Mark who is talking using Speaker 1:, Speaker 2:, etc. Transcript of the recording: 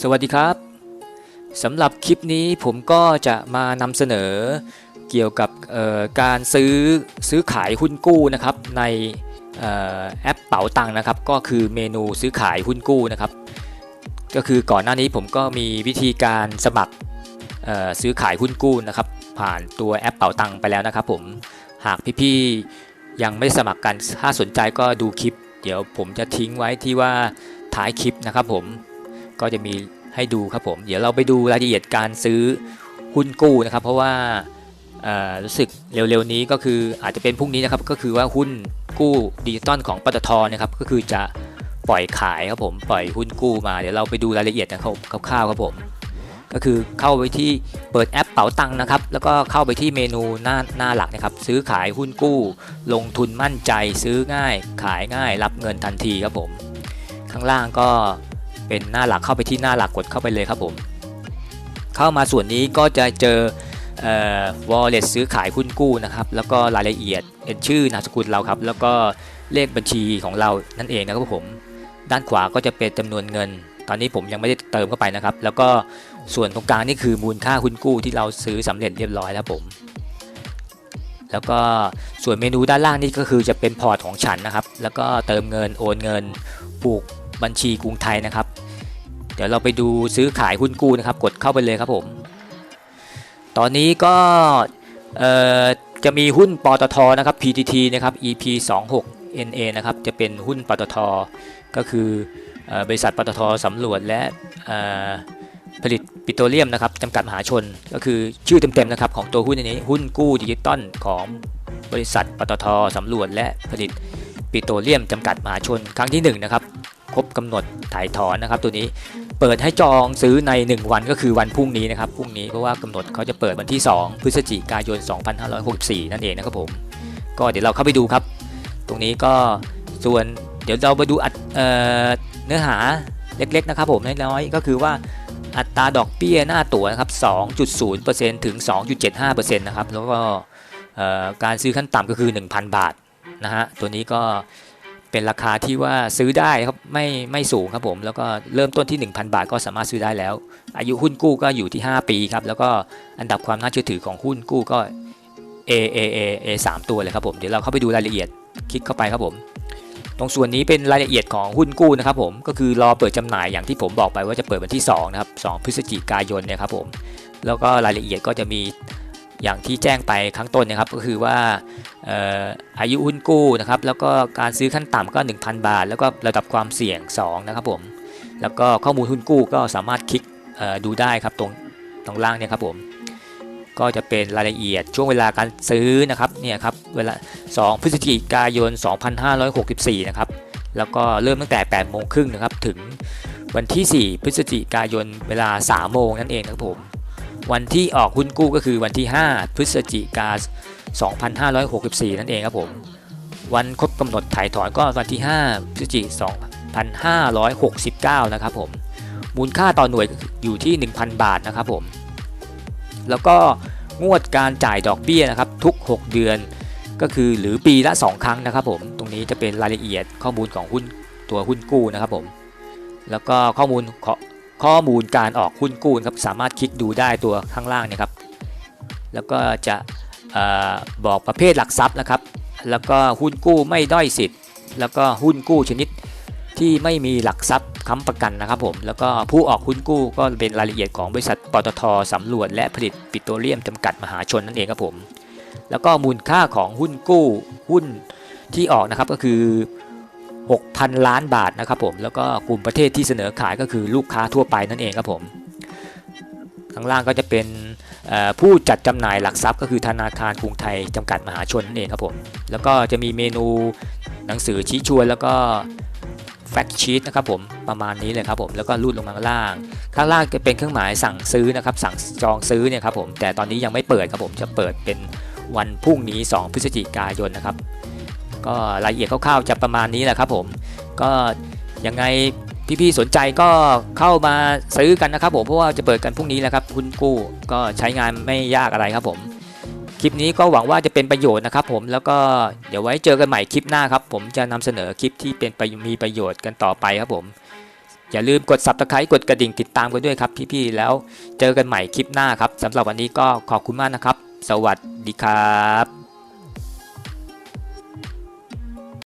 Speaker 1: สวัสดีครับสำหรับคลิปนี้ผมก็จะมานำเสนอเกี่ยวกับการซื้อซื้อขายหุ้นกู้นะครับในออแอปเป๋าตังค์นะครับก็คือเมนูซื้อขายหุ้นกู้นะครับ ก็คือก่อนหน้านี้ผมก็มีวิธีการสมัครซื้อขายหุ้นกู้นะครับผ่านตัวแอปเป๋าตังค์ไปแล้วนะครับ ผมหากพี่ๆยังไม่สมัครกันถ้าสนใจก็ดูคลิป เดี๋ยวผมจะทิ้งไว้ที่ว่าท้ายคลิปนะครับผม ก็จะมีให้ดูครับผม เดี๋ยวเราไปดูรายละเอียดการซื้อหุ้นกู้นะครับ เพราะว่ารู้สึกเร็วๆนี้ก็คืออาจจะเป็นพรุ่งนี้นะครับ ก็คือว่าหุ้นกู้ดิจิตอลของปตทนะครับ ก็คือจะปล่อยขายครับผม ปล่อยหุ้นกู้มา เดี๋ยวเราไปดูรายละเอียดนะครับคร่าวๆครับผม ก็คือเข้าไปที่เปิดแอปเป๋าตังค์นะครับ แล้วก็เข้าไปที่เมนูหน้าหน้าหลักนะครับ ซื้อขายหุ้นกู้ ลงทุนมั่นใจ ซื้อง่าย ขายง่าย รับเงินทันทีครับผม ข้างล่างก็ เป็นหน้าหลักเข้าไปที่หน้าหลักกดเข้าไปเลยครับผม เข้ามาส่วนนี้ก็จะเจอเอ่อ wallet ซื้อขายหุ้นกู้นะครับแล้วก็รายละเอียดเป็นชื่อนามสกุลเราครับ แล้วก็เลขบัญชีของเรานั่นเองนะครับผม ด้านขวาก็จะเป็นจำนวนเงิน ตอนนี้ผมยังไม่ได้เติมเข้าไปนะครับ แล้วก็ส่วนตรงกลางนี่คือมูลค่าหุ้นกู้ที่เราซื้อสำเร็จเรียบร้อยแล้วผม แล้วก็ส่วนเมนูด้านล่างนี่ก็คือจะเป็นพอร์ตของฉันนะครับ แล้วก็เติมเงินโอนเงิน ผูก บัญชีกรุงไทยนะครับ เดี๋ยวเราไปดูซื้อขายหุ้นกู้นะครับ กดเข้าไปเลยครับผม ตอนนี้ก็จะมีหุ้นปตทนะครับ PTT นะครับ EP 26 NA นะครับจะเป็นหุ้นปตทก็คืออบริษัทปตทสำรวจและผลิตปิโตรเลียมนะครับจำกัดมหาชน ก็คือชื่อเต็มๆนะครับของตัวหุ้นอันนี้หุ้นกู้ดิจิตอลของบริษัทปตทสำรวจและผลิตปิโตรเลียมจำกัดมหาชนครั้งที่หนึ่งนะครับ ครบกำหนดถ่ายถอนนะครับ ตัวนี้เปิดให้จองซื้อใน 1 วันก็คือวันพรุ่งนี้นะครับพรุ่งนี้เพราะว่ากำหนดเขาจะเปิดวันที่ 2 พฤศจิกายน 2564 นั่นเองนะครับผมก็เดี๋ยวเราเข้าไปดูครับ ตรงนี้ก็ส่วนเดี๋ยวเราไปดูอัดเเนื้อหาเล็กๆนะครับผมน้อยๆก็คือว่าอัตราดอกเบี้ยหน้าตั๋วนะครับ 2.0%ถึง 2.75%นะครับแล้วก็การซื้อขั้นต่ำก็คือ 1,000 บาทนะฮะตัวนี้ก็ เป็นราคาที่ว่าซื้อได้ครับไม่ไม่สูงครับผม แล้วก็เริ่มต้นที่ 1,000 บาทก็สามารถซื้อได้แล้ว อายุหุ้นกู้ก็อยู่ที่ 5 ปีครับ แล้วก็อันดับความน่าเชื่อถือของหุ้นกู้ก็ A A A A 3ตัวเลยครับผมเดี๋ยวเราเข้าไปดูรายละเอียดคลิกเข้าไปครับผม ตรงส่วนนี้เป็นรายละเอียดของหุ้นกู้นะครับผมก็คือรอเปิดจำหน่ายอย่างที่ผมบอกไปว่าจะเปิดวันที่2นะครับ2พฤศจิกายนเนี่ยครับผมแล้วก็รายละเอียดก็จะมี อย่างที่แจ้งไปข้างต้นนะครับก็คือว่าออายุหุ้นกู้นะครับแล้วก็การซื้อขั้นต่ำก็ 1,000 บาท แล้วก็ระดับความเสี่ยง 2 นะครับผมแล้วก็ข้อมูลหุ้นกู้ก็สามารถคลิกดูได้ครับตรงตรงล่างเนี่ยครับผมก็จะเป็นรายละเอียดช่วงเวลาการซื้อนะครับเนี่ยครับเวลา 2 พฤศจิกายน 2564 นะครับแล้วก็เริ่มตั้งแต่ 8 โมงครึ่งนะครับถึงวันที่ 4 พฤศจิกายนเวลา 3 โมงนั่นเองครับผม วันที่ออกหุ้นกู้ก็คือวันที่ 5 พฤศจิกา2564 นั่นเองครับผม วันครบกำหนดถ่ายถอนก็วันที่ 5 พฤศจิกายน2569 นะครับผม มูลค่าต่อหน่วยอยู่ที่ 1,000 บาทนะครับผม แล้วก็งวดการจ่ายดอกเบี้ยนะครับทุก 6 เดือนก็คือหรือปีละ 2 ครั้งนะครับผม ตรงนี้จะเป็นรายละเอียดข้อมูลของหุ้นตัวหุ้นกู้นะครับผม แล้วก็ข้อมูล ข้อมูลการออกหุ้นกู้ครับสามารถคลิกดูได้ตัวข้างล่างเนะครับแล้วก็จะอบอกประเภทหลักทรัพย์นะครับ แล้วก็หุ้นกู้ไม่ด้อยสิทธิ์ แล้วก็หุ้นกู้ชนิดที่ไม่มีหลักทรัพย์ค้ำประกันนะครับผม แล้วก็ผู้ออกหุ้นกู้ก็เป็นรายละเอียดของบริษัทปตทสำรวจและผลิตปิโตรเลียมจำกัดมหาชนนั่นเองครับผม แล้วก็มูลค่าของหุ้นกู้หุ้นที่ออกนะครับก็คือ 6,000 ล้านบาทนะครับผมแล้วก็กลุ่มประเทศที่เสนอขายก็คือลูกค้าทั่วไปนั่นเองครับผมข้างล่างก็จะเป็นผู้จัดจำหน่ายหลักทรัพย์ก็คือธนาคารกรุงไทยจำกัดมหาชนนั่นเองครับผมแล้วก็จะมีเมนูหนังสือชี้ชวนแล้วก็แฟกชีตนะครับผมประมาณนี้เลยครับผมแล้วก็รูดลงมาข้างล่าง ข้างล่างจะเป็นเครื่องหมายสั่งซื้อนะครับสั่งจองซื้อเนี่ยครับผมแต่ตอนนี้ยังไม่เปิดครับผมจะเปิดเป็นวันพรุ่งนี้ 2 พฤศจิกายนนะครับ ก็รายละเอียดคร่าวๆจะประมาณนี้แหละครับผม ก็ยังไงพี่ๆสนใจก็เข้ามาซื้อกันนะครับผมเพราะว่าจะเปิดกันพรุ่งนี้แหละครับคุณกู้ก็ใช้งานไม่ยากอะไรครับผม คลิปนี้ก็หวังว่าจะเป็นประโยชน์นะครับผมแล้วก็เดี๋ยวไว้เจอกันใหม่คลิปหน้าครับ ผมจะนำเสนอคลิปที่เป็นปมีประโยชน์กันต่อไปครับผม อย่าลืมกด subscribe กดกระดิ่งติดตามกันด้วยครับพี่ๆแล้วเจอกันใหม่คลิปหน้าครับสำหรับวันนี้ก็ขอบคุณมากนะครับ สวัสดีครับ